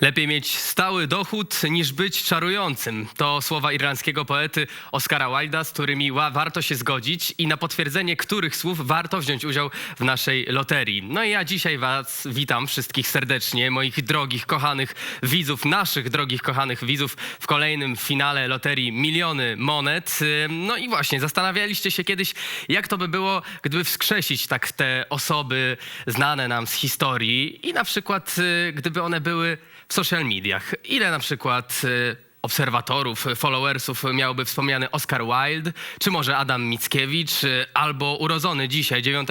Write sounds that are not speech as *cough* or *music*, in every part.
Lepiej mieć stały dochód niż być czarującym. To słowa irlandzkiego poety Oscara Wilda, z którymi warto się zgodzić i na potwierdzenie których słów warto wziąć udział w naszej loterii. No i ja dzisiaj was witam wszystkich serdecznie, moich drogich, kochanych widzów, naszych drogich, kochanych widzów w kolejnym finale loterii Miliony Monet. No i właśnie, zastanawialiście się kiedyś, jak to by było, gdyby wskrzesić tak te osoby znane nam z historii i na przykład y, gdyby one były w social mediach. Ile na przykład y, obserwatorów, followersów miałby wspomniany Oscar Wilde, czy może Adam Mickiewicz, albo urodzony dzisiaj, 9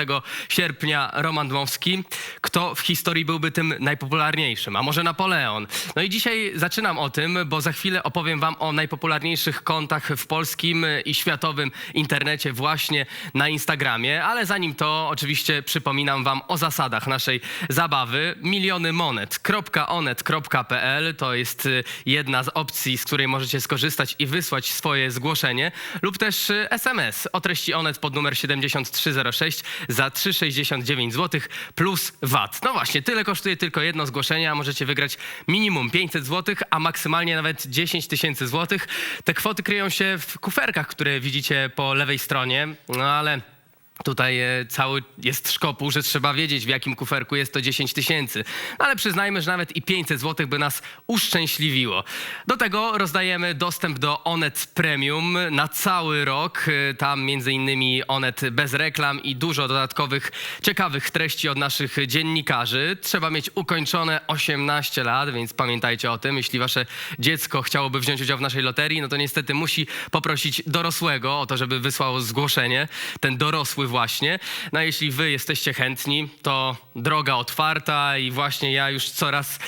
sierpnia, Roman Dmowski. Kto w historii byłby tym najpopularniejszym? A może Napoleon? No i dzisiaj zaczynam o tym, bo za chwilę opowiem wam o najpopularniejszych kontach w polskim i światowym internecie właśnie na Instagramie, ale zanim to oczywiście przypominam wam o zasadach naszej zabawy. Miliony monet.onet.pl to jest y, jedna z opcji, z której możecie skorzystać i wysłać swoje zgłoszenie lub też y, SMS o treści Onet pod numer 7306 za 3,69 zł plus VAT. No właśnie, tyle kosztuje tylko jedno zgłoszenie, a możecie wygrać minimum 500 zł, a maksymalnie nawet 10 tysięcy złotych. Te kwoty kryją się w kuferkach, które widzicie po lewej stronie, no ale Tutaj e, cały jest szkopuł, że trzeba wiedzieć, w jakim kuferku jest to 10 tysięcy. Ale przyznajmy, że nawet i 500 zł by nas uszczęśliwiło. Do tego rozdajemy dostęp do Onet Premium na cały rok. E, Tam między innymi Onet bez reklam i dużo dodatkowych ciekawych treści od naszych dziennikarzy. Trzeba mieć ukończone 18 lat, więc pamiętajcie o tym. Jeśli wasze dziecko chciałoby wziąć udział w naszej loterii, no to niestety musi poprosić dorosłego o to, żeby wysłał zgłoszenie. Ten dorosły właśnie. No jeśli wy jesteście chętni, to droga otwarta i właśnie ja już coraz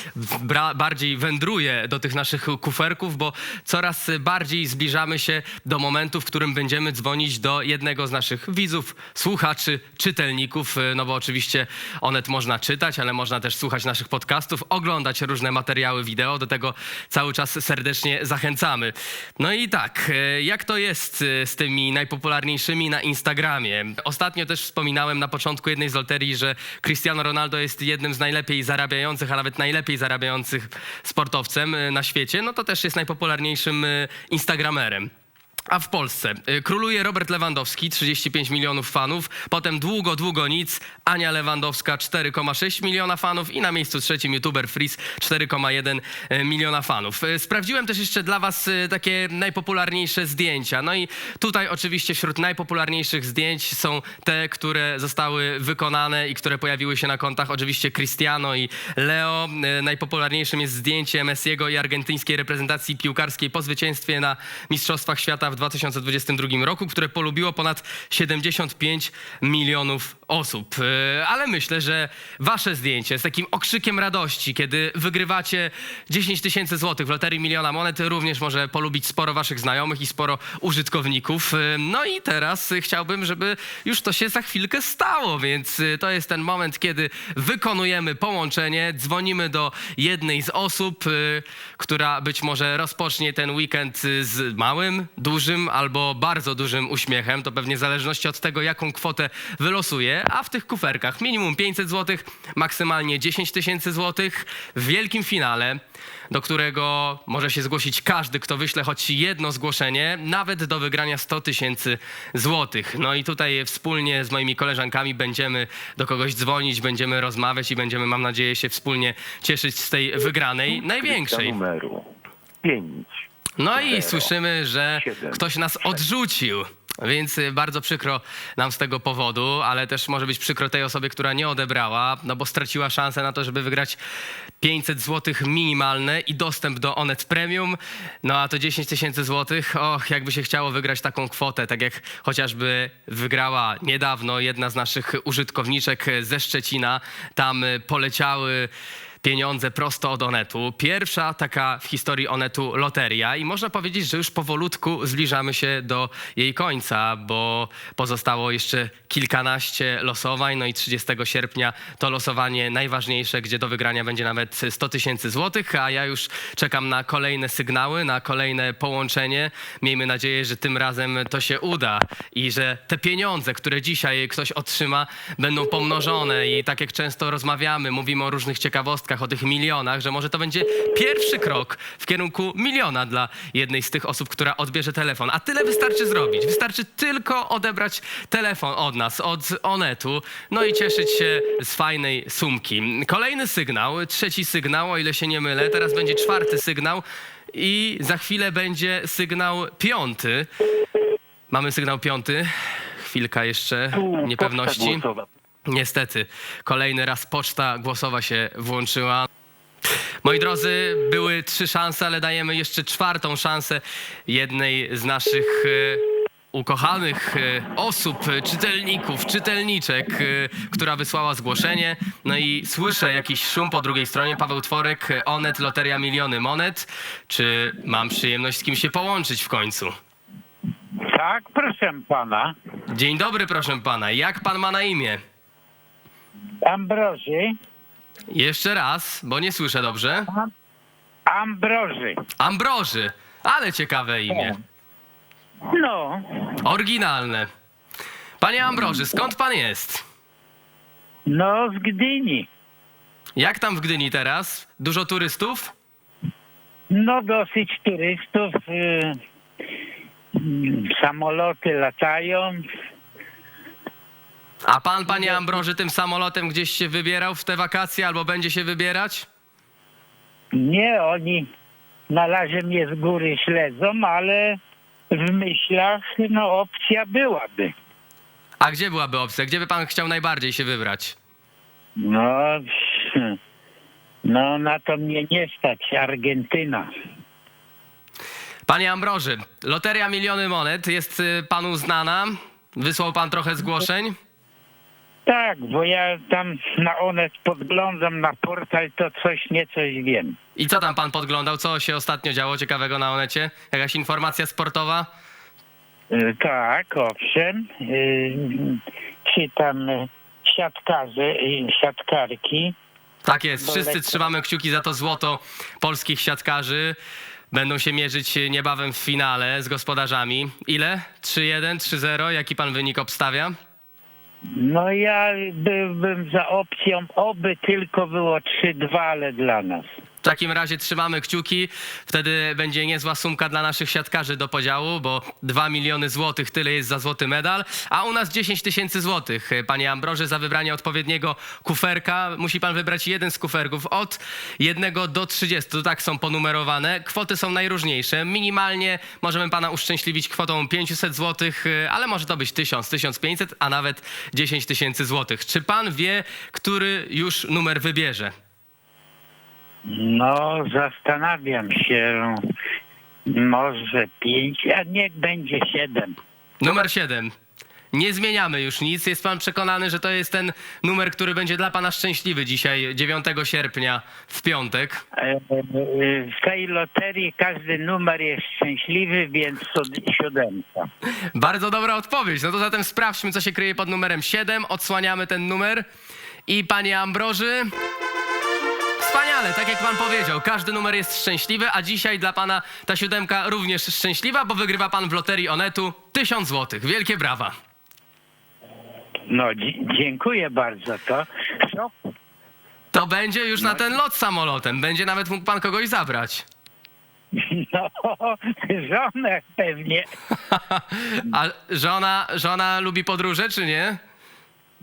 bardziej wędruję do tych naszych kuferków, bo coraz bardziej zbliżamy się do momentu, w którym będziemy dzwonić do jednego z naszych widzów, słuchaczy, czytelników, no bo oczywiście onet można czytać, ale można też słuchać naszych podcastów, oglądać różne materiały wideo, do tego cały czas serdecznie zachęcamy. No i tak, jak to jest z tymi najpopularniejszymi na Instagramie? Ostatnio też wspominałem na początku jednej z loterii, że Cristiano Ronaldo jest jednym z najlepiej zarabiających, a nawet najlepiej zarabiających sportowcem e, na świecie. No to też jest najpopularniejszym e, Instagramerem. A w Polsce y, króluje Robert Lewandowski, 35 milionów fanów, potem długo, długo nic, Ania Lewandowska, 4,6 miliona fanów i na miejscu trzecim youtuber Freeze, 4,1 y, miliona fanów. Y, Sprawdziłem też jeszcze dla was takie najpopularniejsze zdjęcia. No i tutaj oczywiście wśród najpopularniejszych zdjęć są te, które zostały wykonane i które pojawiły się na kontach oczywiście Cristiano i Leo. Najpopularniejszym jest zdjęcie Messiego i argentyńskiej reprezentacji piłkarskiej po zwycięstwie na Mistrzostwach Świata w 2022 roku, które polubiło ponad 75 milionów osób. Yy, Ale myślę, że wasze zdjęcie z takim okrzykiem radości, kiedy wygrywacie 10 tysięcy złotych w loterii Miliona Monet, również może polubić sporo waszych znajomych i sporo użytkowników. Yy, No i teraz chciałbym, żeby już to się za chwilkę stało, więc y, to jest ten moment, kiedy wykonujemy połączenie, dzwonimy do jednej z osób, która być może rozpocznie ten weekend z małym, dużym albo bardzo dużym uśmiechem. To pewnie w zależności od tego, jaką kwotę wylosuje. A w tych kuferkach minimum 500 zł, maksymalnie 10 tysięcy złotych w wielkim finale, do którego może się zgłosić każdy, kto wyśle choć jedno zgłoszenie, nawet do wygrania 100 tysięcy złotych. No i tutaj wspólnie z moimi koleżankami będziemy do kogoś dzwonić, będziemy rozmawiać i będziemy, mam nadzieję, się wspólnie cieszyć z tej wygranej, największej. numeru 5. No i słyszymy, że ktoś nas odrzucił. Więc y, bardzo przykro nam z tego powodu, ale też może być przykro tej osobie, która nie odebrała, no bo straciła szansę na to, żeby wygrać 500 zł minimalne i dostęp do Onet Premium. No a to 10 tysięcy złotych, och, jakby się chciało wygrać taką kwotę, tak jak chociażby wygrała niedawno jedna z naszych użytkowniczek ze Szczecina. Tam y, poleciały pieniądze prosto od Onetu. Pierwsza taka w historii Onetu loteria i można powiedzieć, że już powolutku zbliżamy się do jej końca, bo pozostało jeszcze kilkanaście losowań, no i 30 sierpnia to losowanie najważniejsze, gdzie do wygrania będzie nawet 100 tysięcy złotych, a ja już czekam na kolejne sygnały, na kolejne połączenie. Miejmy nadzieję, że tym razem to się uda i że te pieniądze, które dzisiaj ktoś otrzyma, będą pomnożone i tak jak często rozmawiamy, mówimy o różnych ciekawostkach, pieniążkach, o tych milionach, że może to będzie pierwszy krok w kierunku miliona dla jednej z tych osób, która odbierze telefon. A tyle wystarczy zrobić. Wystarczy tylko odebrać telefon od nas, od Onetu, no i cieszyć się z fajnej sumki. Kolejny sygnał, trzeci sygnał, o ile się nie mylę, teraz będzie czwarty sygnał i za chwilę będzie sygnał piąty. Mamy sygnał piąty. Chwilka jeszcze niepewności. Poczta głosowa. Niestety, kolejny raz poczta głosowa się włączyła. Moi drodzy, były trzy szanse, ale dajemy jeszcze czwartą szansę jednej z naszych e, ukochanych e, osób, czytelników, czytelniczek, e, która wysłała zgłoszenie. No i słyszę jakiś szum po drugiej stronie. Paweł Tworek, Onet, Loteria Miliony Monet. Czy mam przyjemność z kim się połączyć w końcu? Tak, proszę pana. Dzień dobry, proszę pana. Jak pan ma na imię? Ambroży. Jeszcze raz, bo nie słyszę dobrze. Ambroży. Ambroży. Ale ciekawe imię. No, Oryginalne. Panie Ambroży, skąd pan jest? no z Gdyni. Jak tam w Gdyni teraz? Dużo turystów? No dosyć turystów. Y, mm, samoloty latają. A pan, panie Ambroży, tym samolotem gdzieś się wybierał w te wakacje albo będzie się wybierać? Nie, oni na razie mnie z góry śledzą, ale w myślach no opcja byłaby. A gdzie byłaby opcja? Gdzie by pan chciał najbardziej się wybrać? No, no na to mnie nie stać. Argentyna. Panie Ambroży, Loteria Miliony Monet jest y, panu znana? Wysłał pan trochę zgłoszeń? Tak, bo ja tam na Onet podglądam na portal, to coś niecoś wiem. I co tam pan podglądał? Co się ostatnio działo ciekawego na Onecie? Jakaś informacja sportowa? Y, Tak, owszem. Y, Czytam y, siatkarze i siatkarki. Tak jest, wszyscy lekko. trzymamy kciuki za to złoto polskich siatkarzy. Będą się mierzyć niebawem w finale z gospodarzami. Ile? 3-1, 3-0? Jaki pan wynik obstawia? No ja byłbym za opcją, oby tylko było 3-2, ale dla nas. W takim razie trzymamy kciuki. Wtedy będzie niezła sumka dla naszych siatkarzy do podziału, bo 2 miliony złotych tyle jest za złoty medal, a u nas 10 tysięcy złotych. Panie Ambroży, za wybranie odpowiedniego kuferka musi pan wybrać jeden z kuferków od 1 do 30. To tak są ponumerowane. Kwoty są najróżniejsze. Minimalnie możemy pana uszczęśliwić kwotą 500 złotych, ale może to być 1000, 1500, a nawet 10 tysięcy złotych. Czy pan wie, który już numer wybierze? No, zastanawiam się. Może 5, a niech będzie 7. Numer 7. Nie zmieniamy już nic. Jest pan przekonany, że to jest ten numer, który będzie dla pana szczęśliwy dzisiaj, 9 sierpnia, w piątek. E, W tej loterii każdy numer jest szczęśliwy, więc sod- siódemka. Bardzo dobra odpowiedź. No to zatem sprawdźmy, co się kryje pod numerem 7. Odsłaniamy ten numer. I panie Ambroży. Wspaniale, tak jak pan powiedział, każdy numer jest szczęśliwy, a dzisiaj dla pana ta siódemka również szczęśliwa, bo wygrywa pan w loterii Onetu 1000 złotych. Wielkie brawa. No, dzie- dziękuję bardzo. To co? To będzie już na ten lot samolotem. Będzie nawet mógł pan kogoś zabrać. *laughs* No, żonę pewnie. *laughs* A żona, żona lubi podróże, czy nie?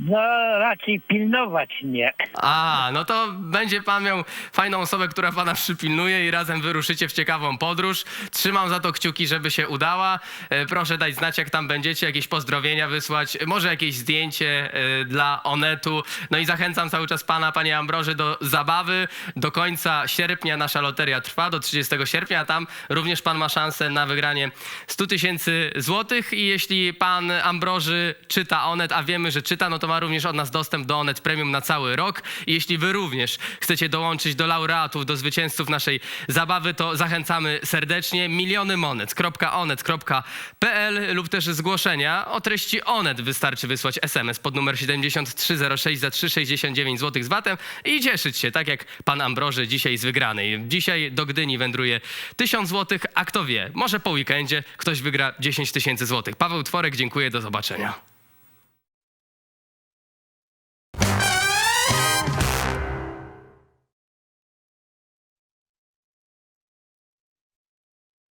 No, raczej pilnować mnie. A, no to będzie pan miał fajną osobę, która pana przypilnuje i razem wyruszycie w ciekawą podróż. Trzymam za to kciuki, żeby się udała. E, Proszę dać znać, jak tam będziecie, jakieś pozdrowienia wysłać, może jakieś zdjęcie e, dla Onetu. No i zachęcam cały czas pana, panie Ambroży, do zabawy. Do końca sierpnia nasza loteria trwa, do 30 sierpnia, tam również pan ma szansę na wygranie 100 tysięcy złotych i jeśli pan Ambroży czyta Onet, a wiemy, że czyta, no to ma również od nas dostęp do Onet Premium na cały rok. I jeśli wy również chcecie dołączyć do laureatów, do zwycięzców naszej zabawy, to zachęcamy serdecznie. Miliony monet.onet.pl lub też zgłoszenia o treści Onet wystarczy wysłać SMS pod numer 7306 za 3,69 zł z VAT-em i cieszyć się, tak jak pan Ambroży dzisiaj z wygranej. Dzisiaj do Gdyni wędruje 1000 zł, a kto wie, może po weekendzie ktoś wygra 10 tysięcy złotych. Paweł Tworek, dziękuję, do zobaczenia.